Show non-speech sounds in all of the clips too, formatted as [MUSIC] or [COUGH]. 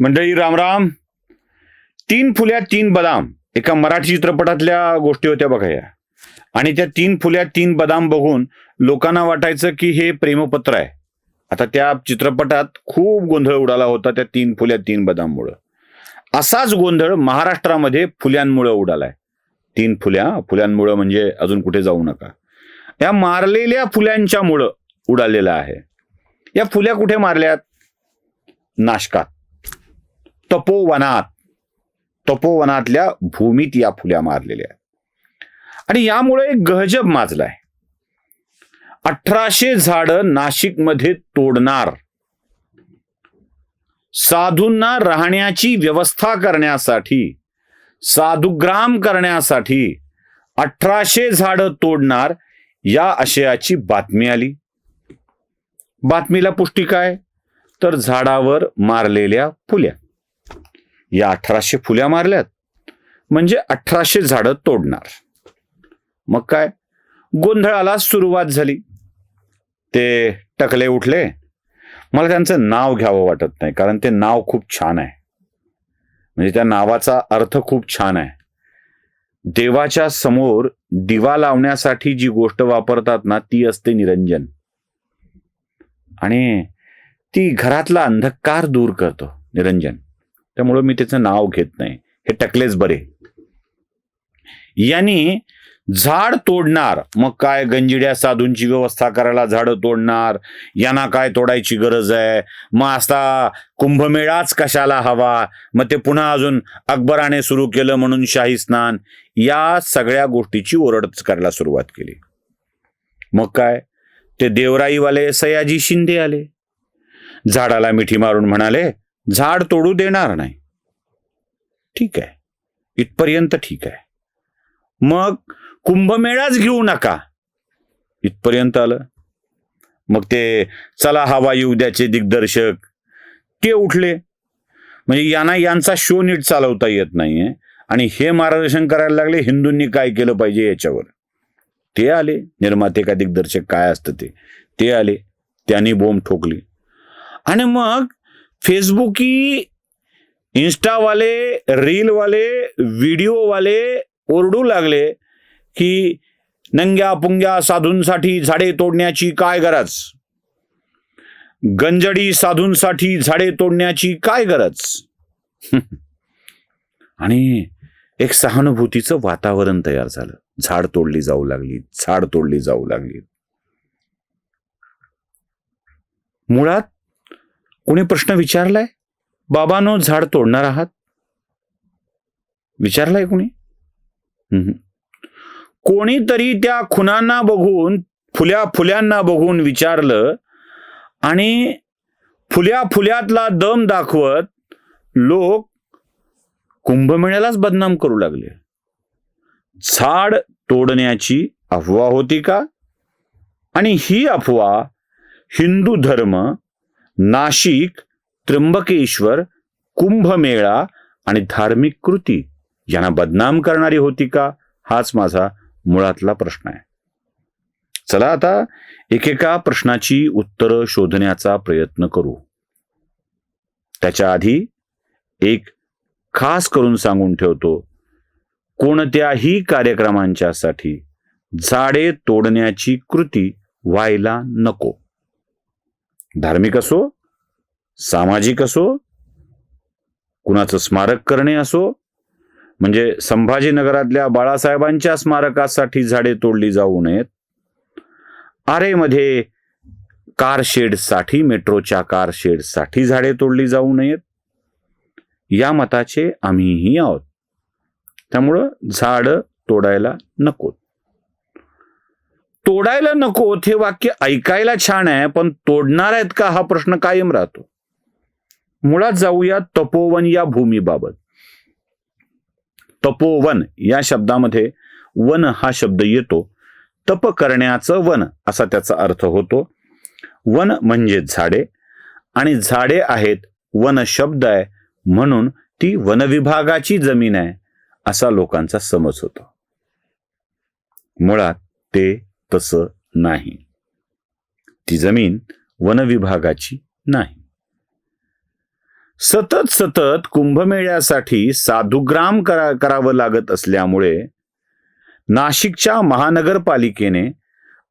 मंडळी रामराम तीन फुल्या तीन बदाम. एका मराठी चित्रपटातल्या गोष्टी होत्या बघा या. आणि त्या तीन फुल्या तीन बदाम बघून लोकांना वाटायचं की हे प्रेमपत्र आहे. आता त्या चित्रपटात खूप गोंधळ उडाला होता त्या तीन फुल्या तीन बदाममुळं. असाच गोंधळ महाराष्ट्रामध्ये फुल्यांमुळं उडालाय. तीन फुल्या फुल्यांमुळं म्हणजे अजून कुठे जाऊ नका. या मारलेल्या फुल्यांच्या मुळं उडालेला आहे. या फुल्या कुठे मारल्यात? नाशकात. तपोवनात तपोवनातल्या भूमीत या फुल्या मारलेल्या आहेत. आणि यामुळे एक गहजब माजलाय. अठराशे झाडं नाशिकमध्ये तोडणार. साधूंना राहण्याची व्यवस्था करण्यासाठी साधुग्राम करण्यासाठी अठराशे झाडं तोडणार या आशयाची बातमी आली. बातमीला पुष्टी काय? तर झाडावर मारलेल्या फुल्या. या अठराशे फुल्या मारल्यात. म्हणजे अठराशे झाडं तोडणार. मग काय? गोंधळाला सुरुवात झाली. ते टकले उठले. मला त्यांचं नाव घ्यावं वाटत नाही कारण ते नाव खूप छान आहे. म्हणजे त्या नावाचा अर्थ खूप छान आहे. देवाच्या समोर दिवा लावण्यासाठी जी गोष्ट वापरतात ना ती असते निरंजन. आणि ती घरातला अंधकार दूर करतो निरंजन. त्यामुळं मी त्याचं नाव घेत नाही. हे टकलेच बरे. यांनी झाड तोडणार. मग काय गंजिड्या साधूंची व्यवस्था करायला झाडं तोडणार? यांना काय तोडायची गरज आहे? मग आता कुंभमेळाच कशाला हवा? मग ते पुन्हा अजून अकबराने सुरू केलं म्हणून शाही स्नान. या सगळ्या गोष्टीची ओरड करायला सुरुवात केली. मग काय? ते देवराईवाले सयाजी शिंदे आले. झाडाला मिठी मारून म्हणाले झाड तोडू देणार नाही. ठीक आहे. इथपर्यंत ठीक आहे. मग कुंभमेळाच घेऊ नका. इथपर्यंत आलं. मग ते चला हवा येऊ द्याचे दिग्दर्शक. ते उठले? म्हणजे यांना यांचा शो नीट चालवता येत नाहीये. आणि हे मार्गदर्शन करायला लागले हिंदूंनी काय केलं पाहिजे याच्यावर? ते आले. निर्माते का दिग्दर्शक काय असतं ते? ते आले. त्यांनी बोंब ठोकली. आणि मग फेसबुकी इन्स्टावाले रीलवाले व्हिडिओवाले ओरडू लागले की नंग्या पुंग्या साधूंसाठी झाडे तोडण्याची काय गरज? गंजडी साधूंसाठी झाडे तोडण्याची काय गरज? [LAUGHS] आणि एक सहानुभूतीचं वातावरण तयार झालं. झाड तोडली जाऊ लागली झाड तोडली जाऊ लागली. मुळात कोणी प्रश्न विचारलाय? बाबानो झाड तोडणार आहात. विचारलाय कोणी? कोणीतरी त्या खुनांना बघून फुल्या फुल्यांना बघून विचारलं आणि फुल्या फुल्यातला दम दाखवत लोक कुंभमेळ्यालाच बदनाम करू लागले. झाड तोडण्याची अफवा होती का? आणि ही अफवा हिंदू धर्म नाशिक त्र्यंबकेश्वर कुंभमेळा आणि धार्मिक कृती यांना बदनाम करणारी होती का? हाच माझा मुळातला प्रश्न आहे. चला आता एकेका प्रश्नाची उत्तरं शोधण्याचा प्रयत्न करू. त्याच्या आधी एक खास करून सांगून ठेवतो. कोणत्याही कार्यक्रमांच्यासाठी झाडे तोडण्याची कृती व्हायला नको. धार्मिक असो सामाजिक असो कुणाचं स्मारक करणे असो म्हणजे संभाजीनगरातल्या बाळासाहेबांच्या स्मारकासाठी झाडे तोडली जाऊ नयेत. आरेमध्ये कार शेडसाठी मेट्रोच्या कार शेडसाठी झाडे तोडली जाऊ नयेत. या मताचे आम्हीही आहोत. त्यामुळं झाडं तोडायला नकोत. तोडायला नको हे वाक्य ऐकायला छान आहे पण तोडणार आहेत का हा प्रश्न कायम राहतो. मुळात जाऊया तपोवन या भूमीबाबत. तपोवन या शब्दामध्ये वन हा शब्द येतो. तप करण्याचं वन असा त्याचा अर्थ होतो. वन म्हणजे झाडे आणि झाडे आहेत वन शब्द आहे म्हणून ती वनविभागाची जमीन आहे असा लोकांचा समज होतो. मुळात ते तसं नाही. ती जमीन वनविभागाची नाही. सतत सतत कुंभमेळ्यासाठी साधुग्राम करा करावं लागत असल्यामुळे नाशिकच्या महानगरपालिकेने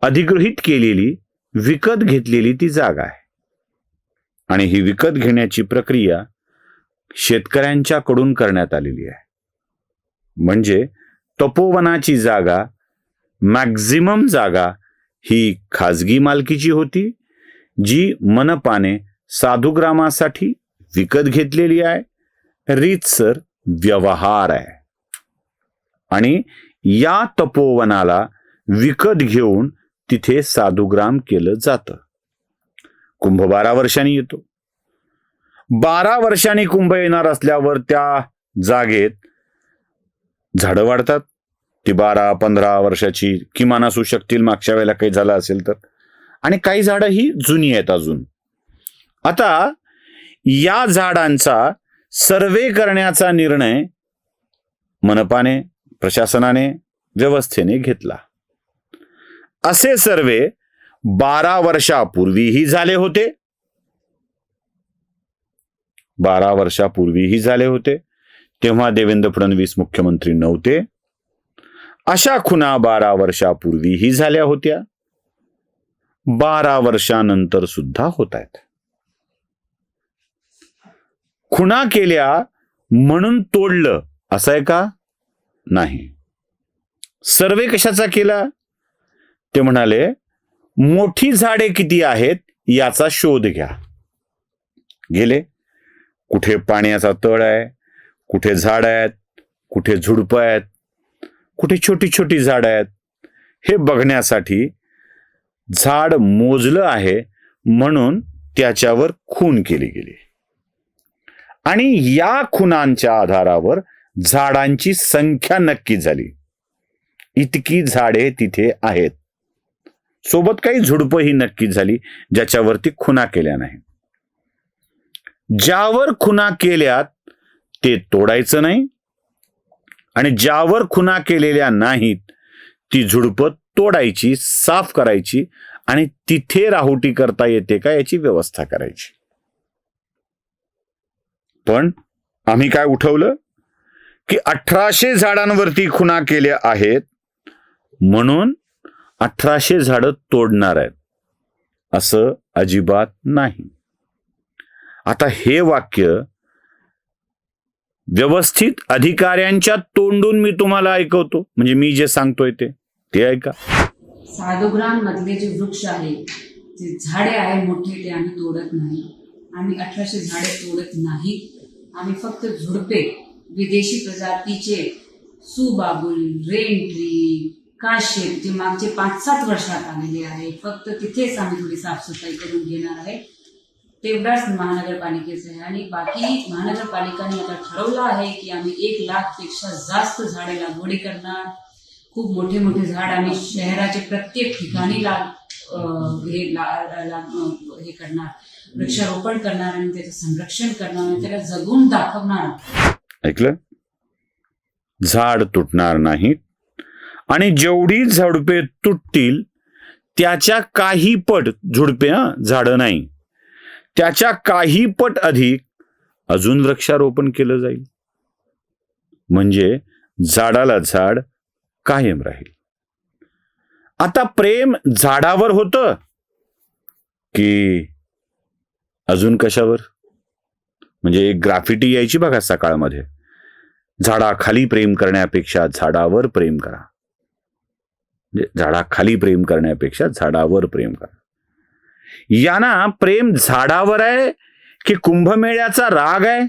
अधिगृहित केलेली विकत घेतलेली ती जागा आहे. आणि ही विकत घेण्याची प्रक्रिया शेतकऱ्यांच्याकडून करण्यात आलेली आहे. म्हणजे तपोवनाची जागा मॅक्झिमम जागा ही खाजगी मालकीची होती जी मनपाने साधुग्रामासाठी विकत घेतलेली आहे. रीतसर व्यवहार आहे. आणि या तपोवनाला विकत घेऊन तिथे साधुग्राम केलं जातं. कुंभ बारा वर्षांनी येतो. बारा वर्षांनी कुंभ येणार असल्यावर त्या जागेत झाडं वाढतात. ती बारा पंधरा वर्षाची किमान असू शकतील मागच्या वेळेला काही झालं असेल तर. आणि काही झाडं ही जुनी आहेत अजून. आता या झाडांचा सर्वे करण्याचा निर्णय मनपाने प्रशासनाने व्यवस्थेने घेतला. असे सर्वे बारा वर्षापूर्वीही झाले होते. बारा वर्षापूर्वीही झाले होते. तेव्हा देवेंद्र फडणवीस मुख्यमंत्री नव्हते. अशा खुना बारा वर्षापूर्वीही झाल्या होत्या. बारा वर्षानंतर सुद्धा होत आहेत. खुणा केल्या म्हणून तोडलं असं आहे का? नाही. सर्वे कशाचा केला? ते म्हणाले मोठी झाडे किती आहेत याचा शोध घ्या. गेले. कुठे पाण्याचा तळ आहे कुठे झाड आहेत कुठे झुडपं आहेत कुठे छोटी छोटी झाडं आहेत हे बघण्यासाठी झाड मोजलं आहे म्हणून त्याच्यावर खून केली गेली. आणि या खुनांच्या आधारावर झाडांची संख्या नक्की झाली. इतकी झाडे तिथे आहेत. सोबत काही झुडपं ही नक्की झाली ज्याच्यावरती खुना केल्या नाही. ज्यावर खुना केल्यात ते तोडायचं नाही आणि ज्यावर खुना केलेल्या नाहीत ती झुडपं तोडायची साफ करायची आणि तिथे राहुटी करता येते का याची व्यवस्था करायची. पण आम्ही काय उठवलं? की अठराशे झाडांवरती खुना केल्या आहेत म्हणून अठराशे झाडं तोडणार आहेत असं अजिबात नाही. आता हे वाक्य व्यवस्थित अधिकाऱ्यांच्या तोंडून मी तुम्हाला ऐकवतो. म्हणजे मी जे सांगतोय ते. ते ऐका. साधुग्राम मधले जे वृक्ष आहे जे झाडे आहे मोठे ते आम्ही तोडत नाही. आम्ही अठराशे झाडे तोडत नाही. आम्ही फक्त झुडपे विदेशी प्रजातीचे सुबाबुल रेंट्री काशेप जे मागचे पाच सात वर्षात आलेले आहे फक्त तिथेच आम्ही थोडी साफसफाई करून घेणार आहे. तेवढाच महानगरपालिकेचं आहे. आणि बाकी महानगरपालिकांनी आता ठरवलं आहे की आम्ही एक लाखपेक्षा जास्त झाडे लागवडी करणार. खूप मोठे मोठे झाड आम्ही शहराचे प्रत्येक ठिकाणी लाग हे ला- ला- हे करणार. वृक्षारोपण करणार आणि त्याचं संरक्षण करणार आणि त्याला जगून दाखवणार. ऐकलं? झाड तुटणार नाहीत आणि जेवढी झुडपे तुटतील त्याच्या काही पट झुडपे हा झाडं नाही. त्याच्या काही पट अधिक अजून वृक्षारोपण केलं जाईल. म्हणजे झाडाला झाड कायम राहील. आता प्रेम झाडावर होतं की अजून कशावर? म्हणजे एक ग्राफिटी यायची बघा सकाळमध्ये. झाडाखाली प्रेम करण्यापेक्षा झाडावर प्रेम करा. म्हणजे झाडाखाली प्रेम करण्यापेक्षा झाडावर प्रेम करा. यांना प्रेम झाडावर आहे की कुंभमेळ्याचा राग आहे?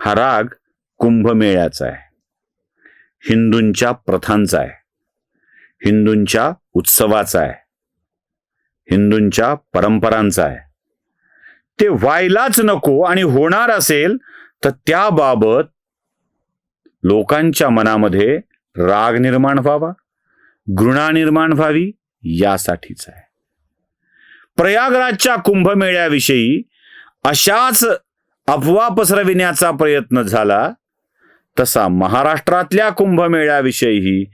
हा राग कुंभमेळ्याचा आहे. हिंदूंच्या प्रथांचा आहे. हिंदूंच्या उत्सवाचा आहे. हिंदूंच्या परंपरांचा आहे. ते व्हायलाच नको आणि होणार असेल तर त्याबाबत लोकांच्या मनामध्ये राग निर्माण व्हावा घृणा निर्माण व्हावी यासाठीच आहे. प्रयागराजच्या कुंभमेळ्याविषयी अशाच अफवा पसरविण्याचा प्रयत्न झाला तसा महाराष्ट्रातल्या कुंभमेळ्याविषयीही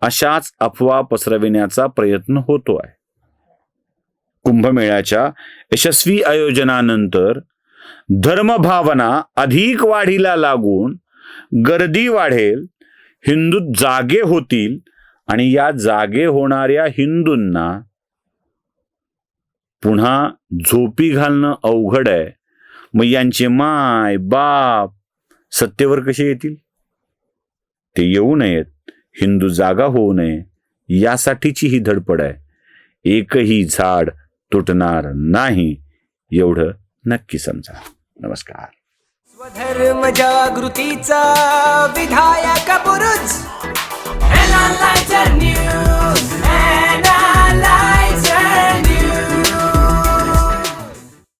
अशाच अफवा पसरविण्याचा प्रयत्न होतो आहे. कुंभमेळ्याच्या यशस्वी आयोजनानंतर धर्मभावना अधिक वाढीला लागून गर्दी वाढेल हिंदू जागे होतील आणि या जागे होणाऱ्या हिंदूंना पुन्हा झोपी घालणं अवघड आहे. मग यांचे माय बाप सत्तेवर कसे येतील? ते येऊ नयेत. हिंदू जागा होऊ नये. यासाठीची ही धडपड आहे. एकही झाड तुटणार नाही. एवढं नक्की समजा. नमस्कार. स्वधर्म जागृतीचा विधायक पुरुष